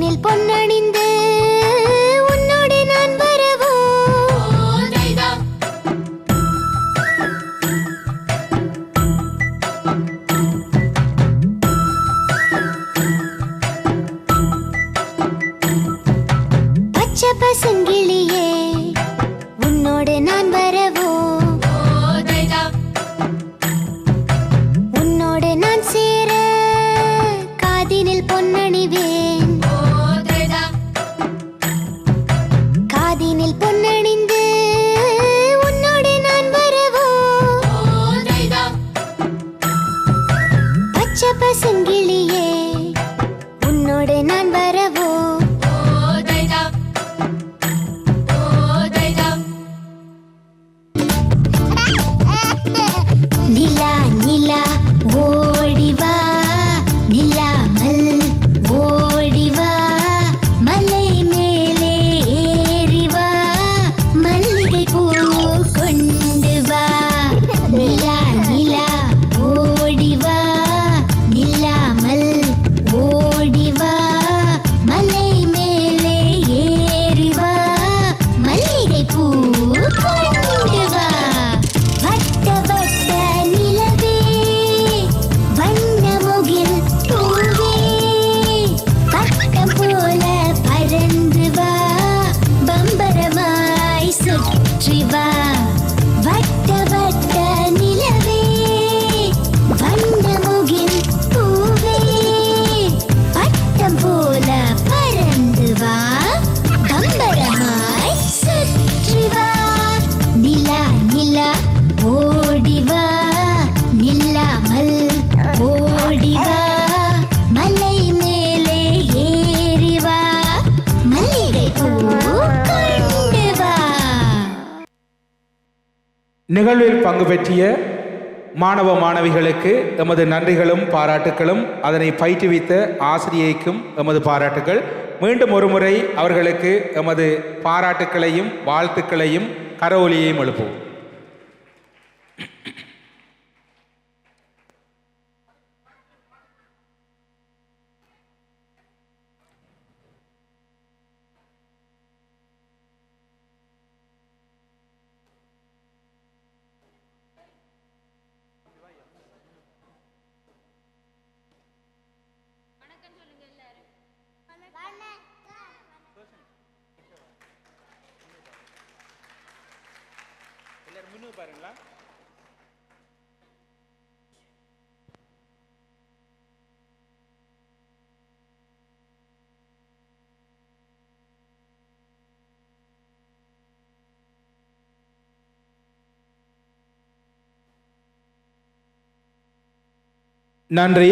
தேனில் பொன்னணிந்து உன்னோடு நான் வரவோ பச்சை பசுங்கிளியே உன்னோடு நான் நிகழ்வில் பங்கு பெற்றிய மாணவ மாணவிகளுக்கு எமது நன்றிகளும் பாராட்டுகளும் அதனை பயிற்றுவித்த ஆசிரியைக்கும் எமது பாராட்டுகள் மீண்டும் ஒருமுறை அவர்களுக்கு எமது பாராட்டுக்களையும் வாழ்த்துக்களையும் கரவொலியையும் எழுப்புவோம். விஷ்ணு பாருங்களா நன்றி.